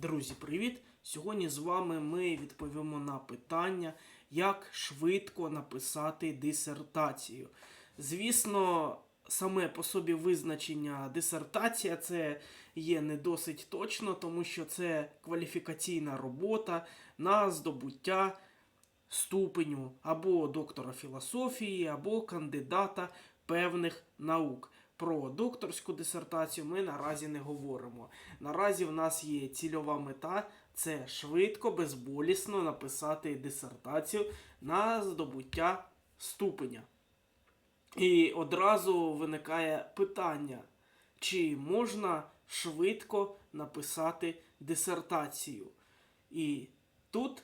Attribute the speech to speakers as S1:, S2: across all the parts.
S1: Друзі, привіт! Сьогодні з вами ми відповімо на питання, як швидко написати дисертацію. Звісно, саме по собі визначення дисертація це є не досить точно, тому що це кваліфікаційна робота на здобуття ступеню або доктора філософії, або кандидата певних наук. Про докторську дисертацію ми наразі не говоримо. Наразі в нас є цільова мета це швидко, безболісно написати дисертацію на здобуття ступеня. І одразу виникає питання, чи можна швидко написати дисертацію. І тут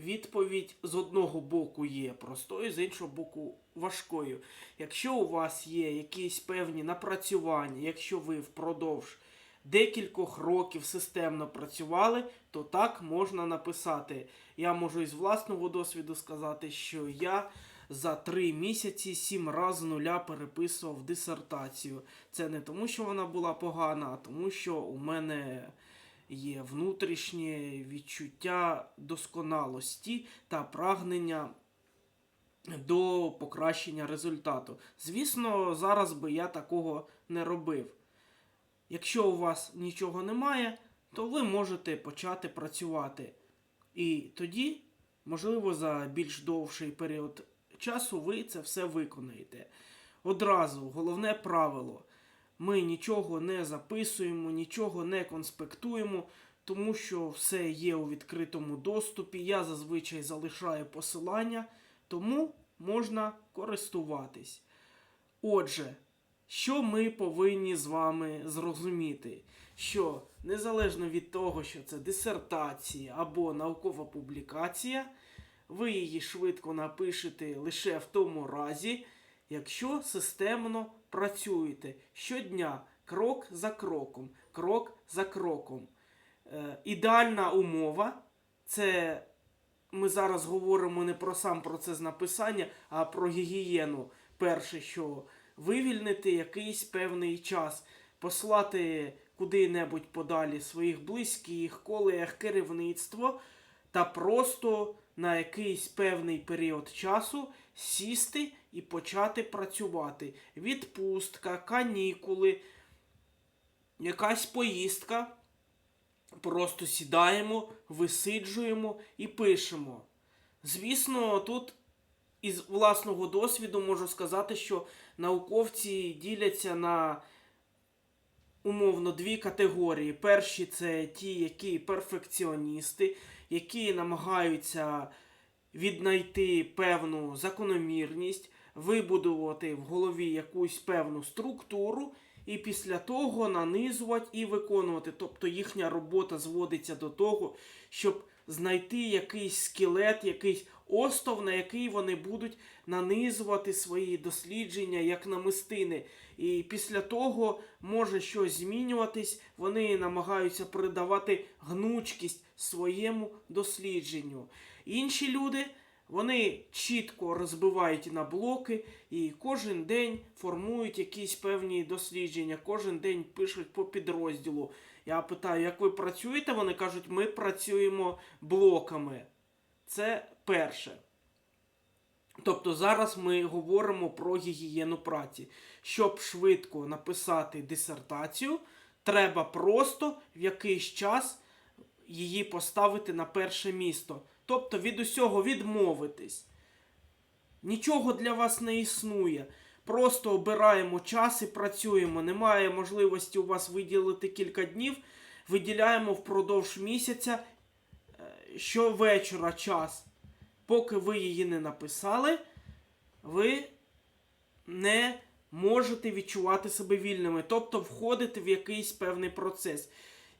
S1: відповідь з одного боку є простою, з іншого боку важкою. Якщо у вас є якісь певні напрацювання, якщо ви впродовж декількох років системно працювали, то так можна написати. Я можу із власного досвіду сказати, що я за три місяці сім разів нуля переписував дисертацію. Це не тому, що вона була погана, а тому, що у мене є внутрішнє відчуття досконалості та прагнення до покращення результату. Звісно, зараз би я такого не робив. Якщо у вас нічого немає, то ви можете почати працювати. І тоді, можливо, за більш довший період часу ви це все виконаєте. Одразу головне правило. Ми нічого не записуємо, нічого не конспектуємо, тому що все є у відкритому доступі. Я зазвичай залишаю посилання, тому можна користуватись. Отже, що ми повинні з вами зрозуміти? Що незалежно від того, що це дисертація або наукова публікація, ви її швидко напишете лише в тому разі, якщо системно працюєте щодня, крок за кроком, крок за кроком. Е, ідеальна умова це ми зараз говоримо не про сам процес написання, а про гігієну. Перше, що вивільнити якийсь певний час, послати куди-небудь подалі своїх близьких, колег, керівництво та просто на якийсь певний період часу сісти і почати працювати. Відпустка, канікули, якась поїздка. Просто сідаємо, висиджуємо і пишемо. Звісно, тут із власного досвіду можу сказати, що науковці діляться на умовно дві категорії. Перші це ті, які перфекціоністи, які намагаються віднайти певну закономірність, вибудувати в голові якусь певну структуру. І після того нанизувати і виконувати. Тобто їхня робота зводиться до того, щоб знайти якийсь скелет, якийсь остов, на який вони будуть нанизувати свої дослідження як намистини. І після того може щось змінюватись, вони намагаються придавати гнучкість своєму дослідженню. Інші люди. Вони чітко розбивають на блоки і кожен день формують якісь певні дослідження, кожен день пишуть по підрозділу. Я питаю, як ви працюєте? Вони кажуть, ми працюємо блоками. Це перше. Тобто зараз ми говоримо про гігієну праці. Щоб швидко написати дисертацію, треба просто в якийсь час її поставити на перше місто. Тобто від усього відмовитись. Нічого для вас не існує. Просто обираємо час і працюємо. Немає можливості у вас виділити кілька днів. Виділяємо впродовж місяця е, щовечора час. Поки ви її не написали, ви не можете відчувати себе вільними. Тобто входите в якийсь певний процес.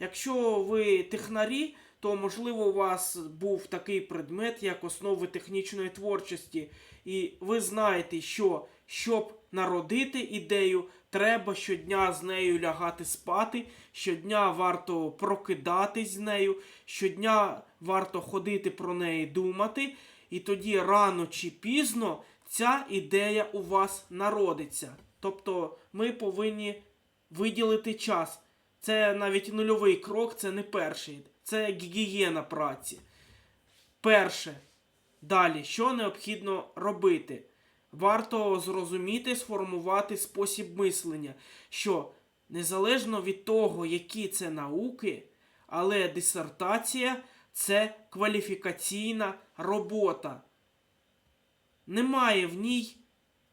S1: Якщо ви технарі, то можливо у вас був такий предмет, як основи технічної творчості, і ви знаєте, що щоб народити ідею, треба щодня з нею лягати спати, щодня варто прокидатись з нею, щодня варто ходити про неї думати, і тоді рано чи пізно ця ідея у вас народиться. Тобто ми повинні виділити час. Це навіть нульовий крок, це не перший. Це гігієна праці. Перше. Далі, що необхідно робити? Варто зрозуміти, сформувати спосіб мислення, що незалежно від того, які це науки, але дисертація це кваліфікаційна робота. Немає в ній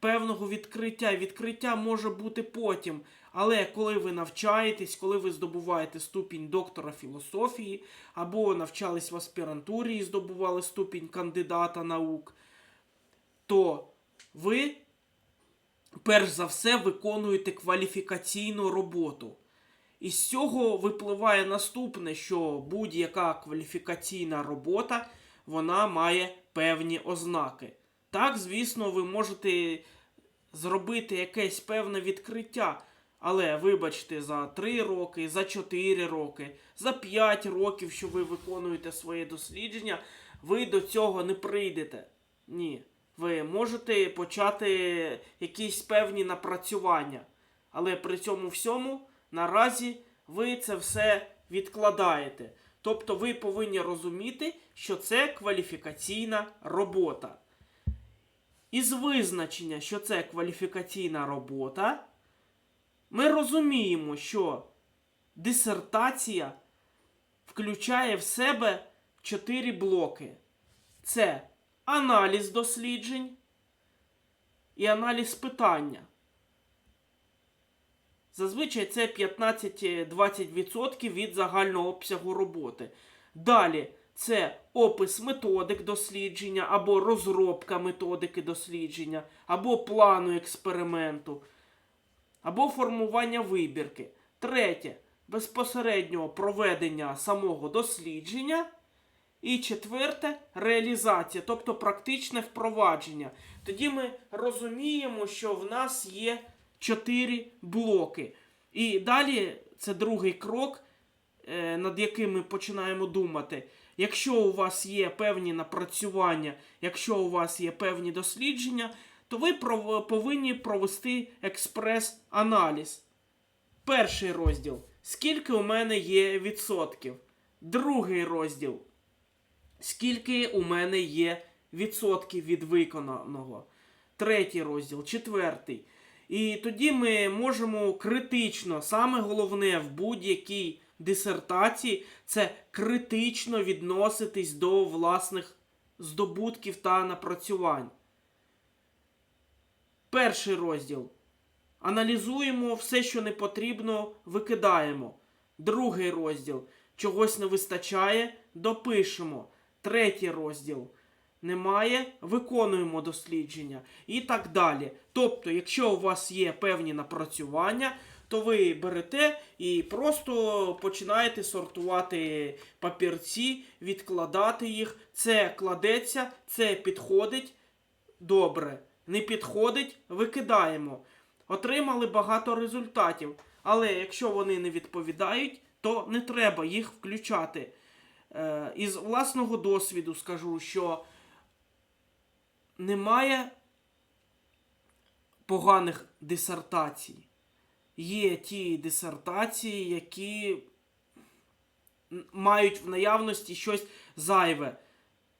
S1: певного відкриття. Відкриття може бути потім. Але коли ви навчаєтесь, коли ви здобуваєте ступінь доктора філософії, або навчались в аспірантурі і здобували ступінь кандидата наук, то ви перш за все виконуєте кваліфікаційну роботу. І з цього випливає наступне, що будь-яка кваліфікаційна робота вона має певні ознаки. Так, звісно, ви можете зробити якесь певне відкриття, але вибачте, за 3 роки, за 4 роки, за 5 років, що ви виконуєте своє дослідження, ви до цього не прийдете. Ні. Ви можете почати якісь певні напрацювання, але при цьому всьому наразі ви це все відкладаєте. Тобто ви повинні розуміти, що це кваліфікаційна робота. Із визначення, що це кваліфікаційна робота, ми розуміємо, що дисертація включає в себе чотири блоки: це аналіз досліджень і аналіз питання. Зазвичай це 15-20% від загального обсягу роботи. Далі це опис методик дослідження або розробка методики дослідження, або плану експерименту, або формування вибірки. Третє безпосереднього проведення самого дослідження. І четверте реалізація, тобто практичне впровадження. Тоді ми розуміємо, що в нас є чотири блоки. І далі це другий крок, е, над яким ми починаємо думати. Якщо у вас є певні напрацювання, якщо у вас є певні дослідження, то ви повинні провести експрес-аналіз. Перший розділ. Скільки у мене є відсотків? Другий розділ. Скільки у мене є відсотків від виконаного? Третій розділ, четвертий. І тоді ми можемо критично, саме головне в будь-якій дисертації це критично відноситись до власних здобутків та напрацювань. Перший розділ. Аналізуємо все, що не потрібно, викидаємо. Другий розділ. Чогось не вистачає, допишемо. Третій розділ. Немає, виконуємо дослідження і так далі. Тобто, якщо у вас є певні напрацювання, то ви берете і просто починаєте сортувати папірці, відкладати їх. Це кладеться, це підходить. Добре. Не підходить, викидаємо. Отримали багато результатів. Але якщо вони не відповідають, то не треба їх включати. Е, із власного досвіду скажу, що немає поганих дисертацій. Є ті дисертації, які мають в наявності щось зайве.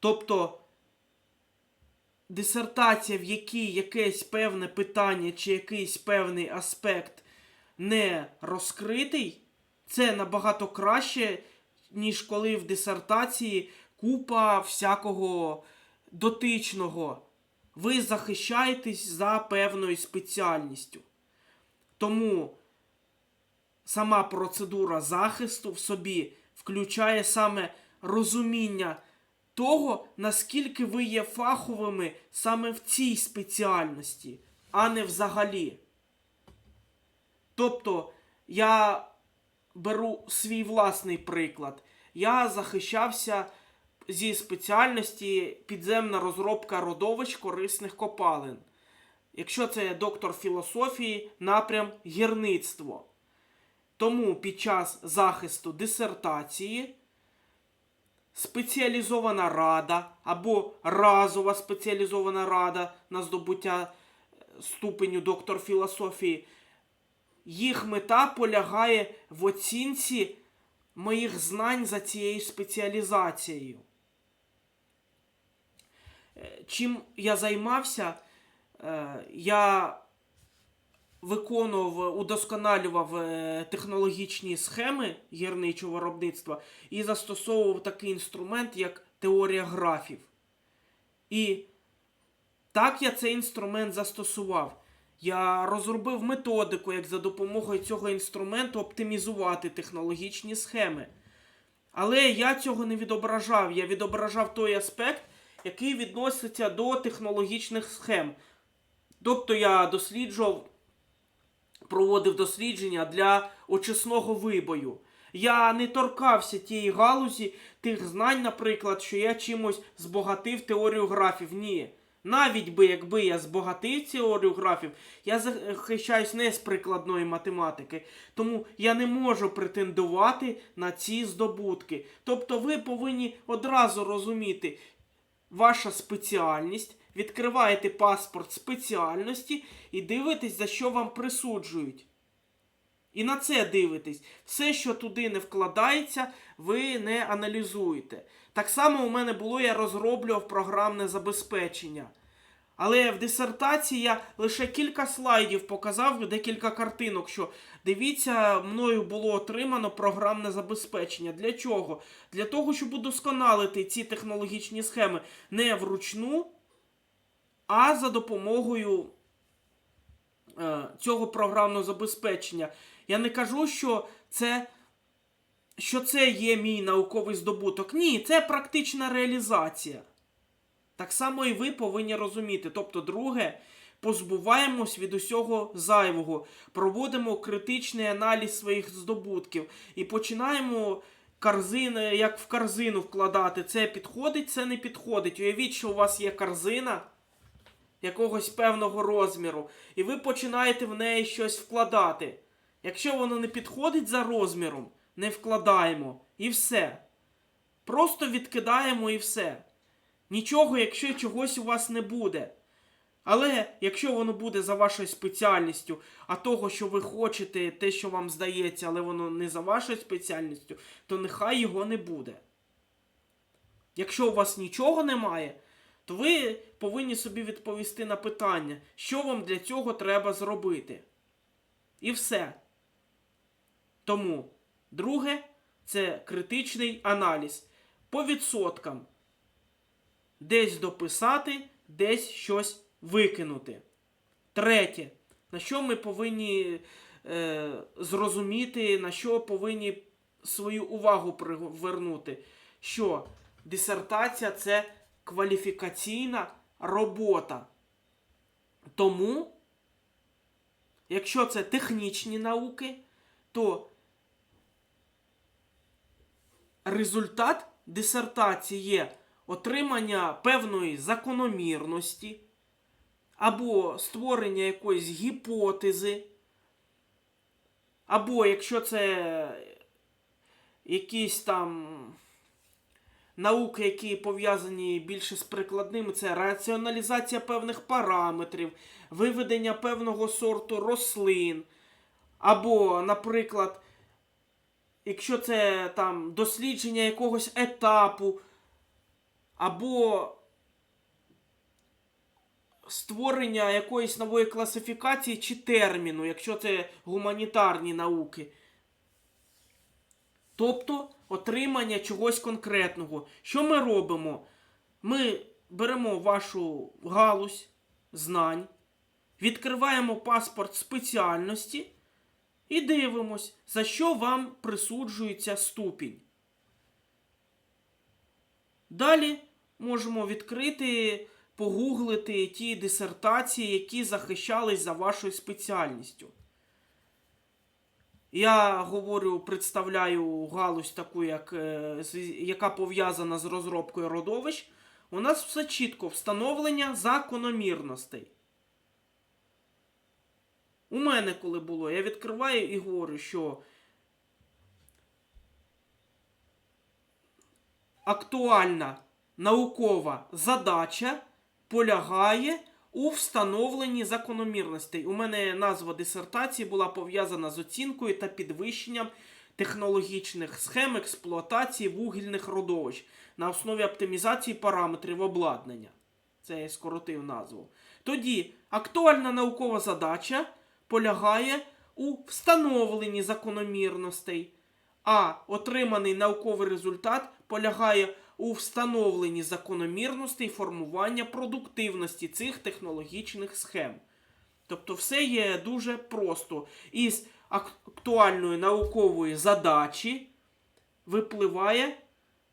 S1: Тобто дисертація, в якій якесь певне питання чи якийсь певний аспект не розкритий, це набагато краще, ніж коли в дисертації купа всякого дотичного. Ви захищаєтесь за певною спеціальністю. Тому сама процедура захисту в собі включає саме розуміння того, наскільки ви є фаховими саме в цій спеціальності, а не взагалі. Тобто, я беру свій власний приклад. Я захищався зі спеціальності підземна розробка родовищ корисних копалин. Якщо це доктор філософії, напрям гірництво. Тому під час захисту дисертації спеціалізована рада або разова спеціалізована рада на здобуття е, ступеню доктор філософії їх мета полягає в оцінці моїх знань за цією спеціалізацією. Е, Чим я займався, Е, я виконував, удосконалював е, технологічні схеми гірничого виробництва і застосовував такий інструмент, як теорія графів. І так я цей інструмент застосував. Я розробив методику, як за допомогою цього інструменту оптимізувати технологічні схеми. Але я цього не відображав. Я відображав той аспект, який відноситься до технологічних схем. Тобто я досліджував, проводив дослідження для очисного вибою. Я не торкався тієї галузі тих знань, наприклад, що я чимось збогатив теорію графів. Ні. Навіть би якби я збогатив теорію графів, я захищаюсь не з прикладної математики, тому я не можу претендувати на ці здобутки. Тобто ви повинні одразу розуміти ваша спеціальність, відкриваєте паспорт спеціальності і дивитесь, за що вам присуджують. І на це дивитесь. Все, що туди не вкладається, ви не аналізуєте. Так само у мене було, я розроблював програмне забезпечення. Але в дисертації я лише кілька слайдів показав, декілька картинок, що дивіться, мною було отримано програмне забезпечення. Для чого? Для того, щоб удосконалити ці технологічні схеми не вручну, а за допомогою е, цього програмного забезпечення. Я не кажу, що це, що це є мій науковий здобуток. Ні, це практична реалізація. Так само і ви повинні розуміти. Тобто, друге, позбуваємось від усього зайвого, проводимо критичний аналіз своїх здобутків і починаємо корзини, як в корзину вкладати. Це підходить, це не підходить. Уявіть, що у вас є корзина якогось певного розміру, і ви починаєте в неї щось вкладати. Якщо воно не підходить за розміром, не вкладаємо і все. Просто відкидаємо і все. Нічого, якщо чогось у вас не буде. Але якщо воно буде за вашою спеціальністю, а того, що ви хочете, те, що вам здається, але воно не за вашою спеціальністю, то нехай його не буде. Якщо у вас нічого немає, то ви повинні собі відповісти на питання, що вам для цього треба зробити. І все. Тому, друге, це критичний аналіз по відсоткам. Десь дописати, десь щось викинути. Третє, на що ми повинні е, зрозуміти, на що повинні свою увагу привернути, що дисертація це кваліфікаційна робота. Тому, якщо це технічні науки, то результат дисертації є отримання певної закономірності або створення якоїсь гіпотези, або якщо це якісь там науки, які пов'язані більше з прикладними, це раціоналізація певних параметрів, виведення певного сорту рослин, або, наприклад, якщо це там дослідження якогось етапу, або створення якоїсь нової класифікації чи терміну, якщо це гуманітарні науки. Тобто отримання чогось конкретного. Що ми робимо? Ми беремо вашу галузь знань, відкриваємо паспорт спеціальності і дивимось, за що вам присуджується ступінь. Далі можемо відкрити, погуглити ті дисертації, які захищались за вашою спеціальністю. Я говорю, представляю галузь таку, як, е, яка пов'язана з розробкою родовищ. У нас все чітко встановлення закономірностей. У мене коли було, я відкриваю і говорю, що актуальна наукова задача полягає у встановленні закономірностей. У мене назва дисертації була пов'язана з оцінкою та підвищенням технологічних схем експлуатації вугільних родовищ на основі оптимізації параметрів обладнання. Це я скоротив назву. Тоді актуальна наукова задача полягає у встановленні закономірностей, а отриманий науковий результат полягає у встановленні закономірностей формування продуктивності цих технологічних схем. Тобто все є дуже просто. Із актуальної наукової задачі випливає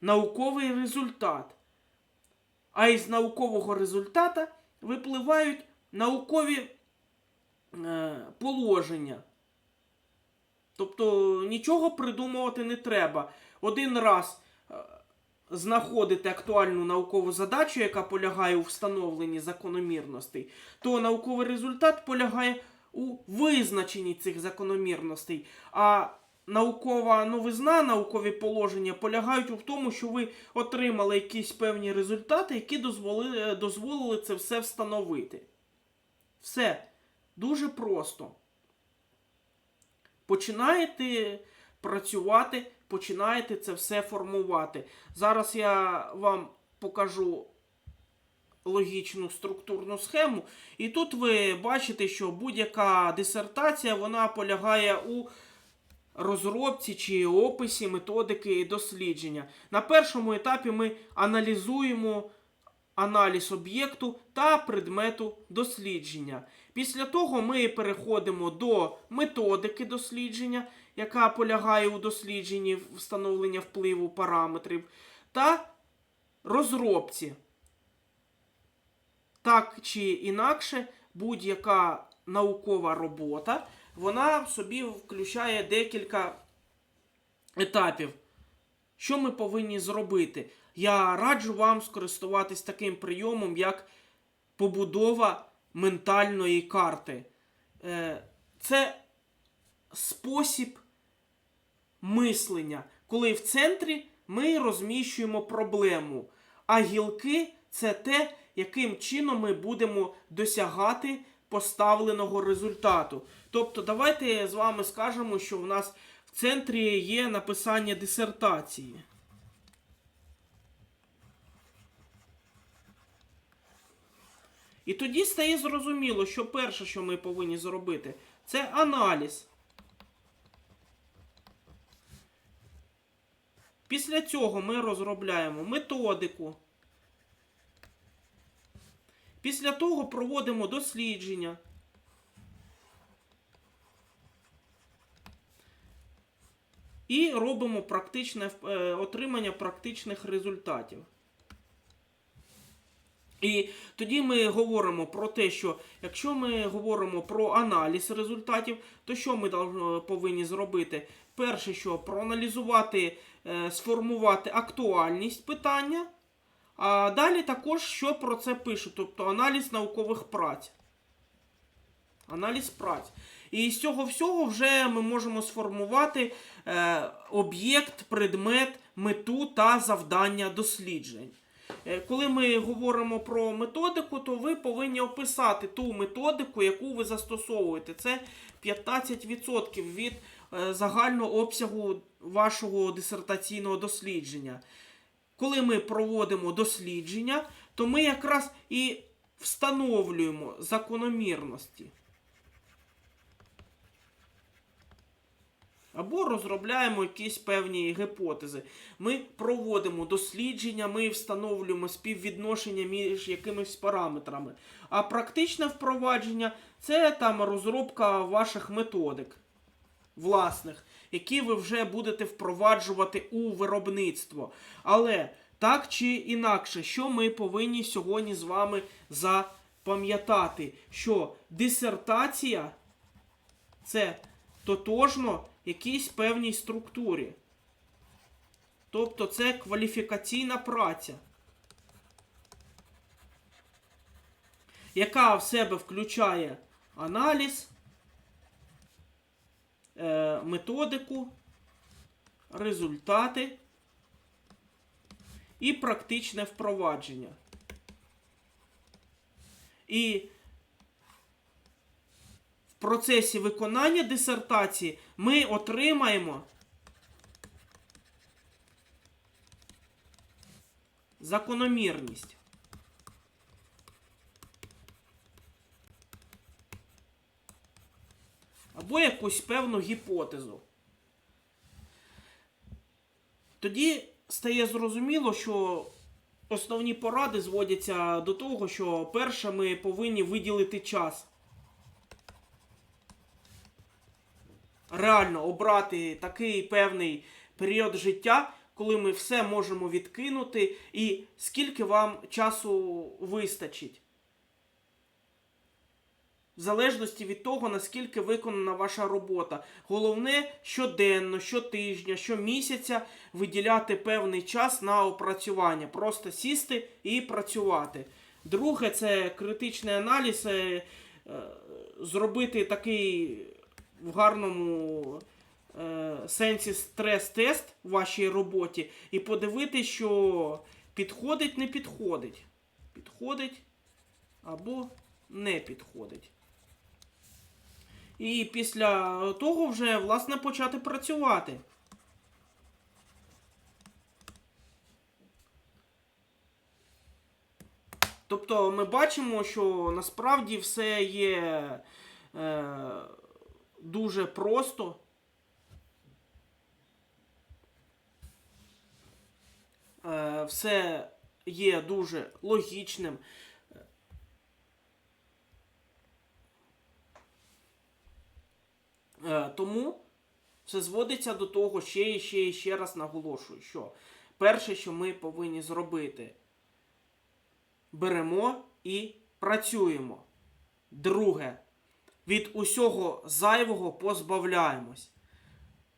S1: науковий результат. А із наукового результата випливають наукові е, положення. Тобто нічого придумувати не треба. Один раз е, знаходите актуальну наукову задачу, яка полягає у встановленні закономірностей, то науковий результат полягає у визначенні цих закономірностей. А наукова новизна, наукові положення полягають у тому, що ви отримали якісь певні результати, які дозволили, дозволили це все встановити. Все дуже просто. Починаєте працювати, починаєте це все формувати. Зараз я вам покажу логічну структурну схему. І тут ви бачите, що будь-яка дисертація вона полягає у розробці чи описі методики дослідження. На першому етапі ми аналізуємо аналіз об'єкту та предмету дослідження. Після того ми переходимо до методики дослідження, яка полягає у дослідженні встановлення впливу параметрів, та розробці. Так чи інакше, будь-яка наукова робота, вона в собі включає декілька етапів. Що ми повинні зробити? Я раджу вам скористуватись таким прийомом, як побудова ментальної карти. Е, Це спосіб мислення, коли в центрі ми розміщуємо проблему, а гілки це те, яким чином ми будемо досягати поставленого результату. Тобто, давайте з вами скажемо, що в нас в центрі є написання дисертації. І тоді стає зрозуміло, що перше, що ми повинні зробити, це аналіз. Після цього ми розробляємо методику. Після того проводимо дослідження. І робимо практичне е, отримання практичних результатів. І тоді ми говоримо про те, що якщо ми говоримо про аналіз результатів, то що ми повинні зробити? Перше, що проаналізувати, сформувати актуальність питання, а далі також що про це пишуть, тобто аналіз наукових праць. Аналіз праць. І з цього всього вже ми можемо сформувати е, об'єкт, предмет, мету та завдання досліджень. Е, Коли ми говоримо про методику, то ви повинні описати ту методику, яку ви застосовуєте. Це 15% від е, загального обсягу вашого дисертаційного дослідження. Коли ми проводимо дослідження, то ми якраз і встановлюємо закономірності. Або розробляємо якісь певні гіпотези. Ми проводимо дослідження, ми встановлюємо співвідношення між якимись параметрами. А практичне впровадження це там розробка ваших методик власних, які ви вже будете впроваджувати у виробництво. Але так чи інакше, що ми повинні сьогодні з вами запам'ятати, що дисертація це тотожно якійсь певній структурі. Тобто це кваліфікаційна праця, яка в себе включає аналіз, методику, результати і практичне впровадження. І в процесі виконання дисертації ми отримаємо закономірність. Або якусь певну гіпотезу. Тоді стає зрозуміло, що основні поради зводяться до того, що перше ми повинні виділити час. Реально обрати такий певний період життя, коли ми все можемо відкинути, і скільки вам часу вистачить. В залежності від того, наскільки виконана ваша робота. Головне щоденно, щотижня, щомісяця виділяти певний час на опрацювання. Просто сісти і працювати. Друге, це критичний аналіз, е, е, зробити такий в гарному е, сенсі стрес-тест в вашій роботі і подивитися, що підходить, не підходить. Підходить або не підходить. І після того вже, власне, почати працювати. Тобто ми бачимо, що насправді все є е, дуже просто. Е, все є дуже логічним. Тому все зводиться до того, ще і ще і ще раз наголошую, що перше, що ми повинні зробити, беремо і працюємо. Друге, від усього зайвого позбавляємось.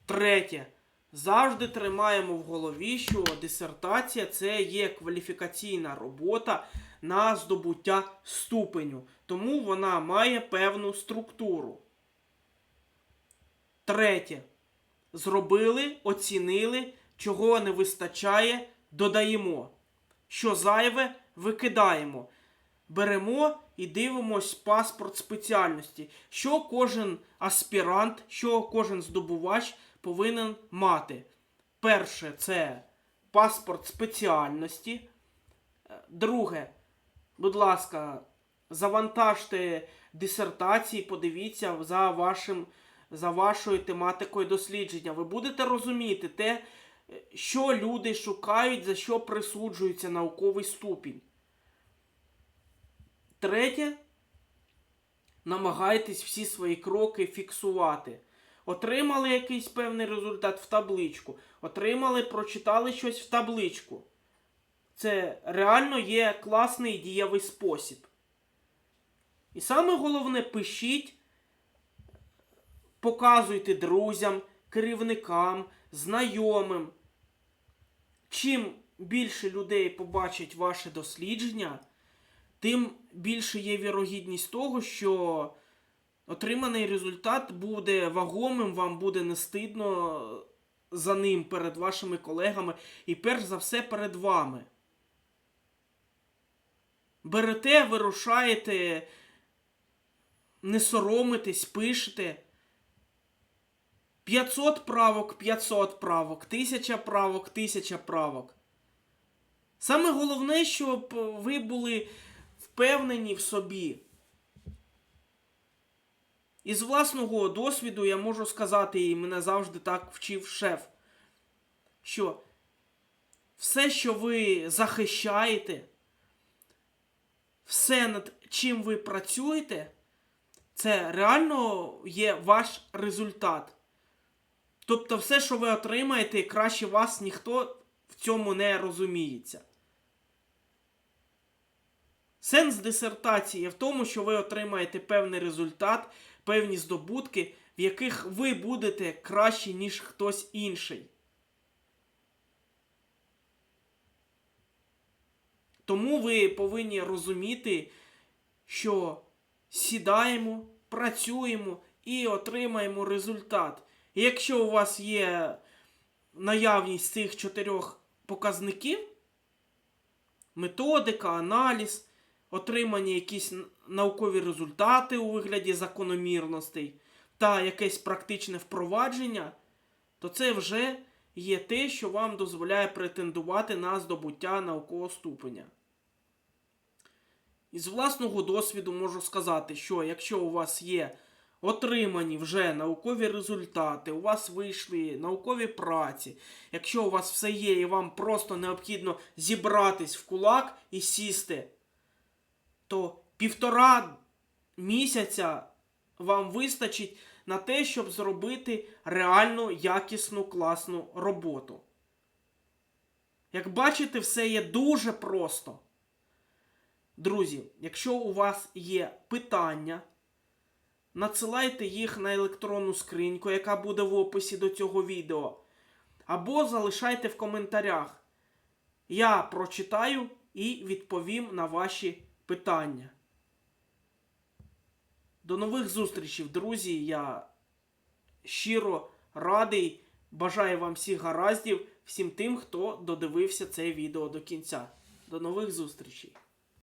S1: Третє. Завжди тримаємо в голові, що дисертація це є кваліфікаційна робота на здобуття ступеню, тому вона має певну структуру. Третє. Зробили, оцінили, чого не вистачає, додаємо. Що зайве, викидаємо. Беремо і дивимось паспорт спеціальності, що кожен аспірант, що кожен здобувач повинен мати. Перше це паспорт спеціальності. Друге, будь ласка, завантажте дисертації, подивіться за вашим за вашою тематикою дослідження. Ви будете розуміти те, що люди шукають, за що присуджується науковий ступінь. Третє. Намагайтесь всі свої кроки фіксувати. Отримали якийсь певний результат в табличку. Отримали, прочитали щось в табличку. Це реально є класний дієвий спосіб. І саме головне, пишіть показуйте друзям, керівникам, знайомим. Чим більше людей побачать ваше дослідження, тим більше є вірогідність того, що отриманий результат буде вагомим, вам буде не стидно за ним перед вашими колегами і перш за все перед вами. Берете, вирушаєте, не соромитесь, пишете. 500 правок, 500 правок, 1000 правок, 1000 правок. Саме головне, щоб ви були впевнені в собі. Із власного досвіду я можу сказати, і мене завжди так вчив шеф, що все, що ви захищаєте, все, над чим ви працюєте, це реально є ваш результат. Тобто все, що ви отримаєте, краще вас ніхто в цьому не розуміється. Сенс дисертації в тому, що ви отримаєте певний результат, певні здобутки, в яких ви будете кращі, ніж хтось інший. Тому ви повинні розуміти, що сідаємо, працюємо і отримаємо результат. І якщо у вас є наявність цих чотирьох показників, методика, аналіз, отримані якісь наукові результати у вигляді закономірностей та якесь практичне впровадження, то це вже є те, що вам дозволяє претендувати на здобуття наукового ступеня. Із власного досвіду можу сказати, що якщо у вас є отримані вже наукові результати, у вас вийшли наукові праці, якщо у вас все є і вам просто необхідно зібратись в кулак і сісти, то півтора місяця вам вистачить на те, щоб зробити реально якісну класну роботу. Як бачите, все є дуже просто. Друзі, якщо у вас є питання, надсилайте їх на електронну скриньку, яка буде в описі до цього відео. Або залишайте в коментарях. Я прочитаю і відповім на ваші питання. До нових зустрічей, друзі. Я щиро радий. Бажаю вам всіх гараздів, всім тим, хто додивився це відео до кінця. До нових зустрічей!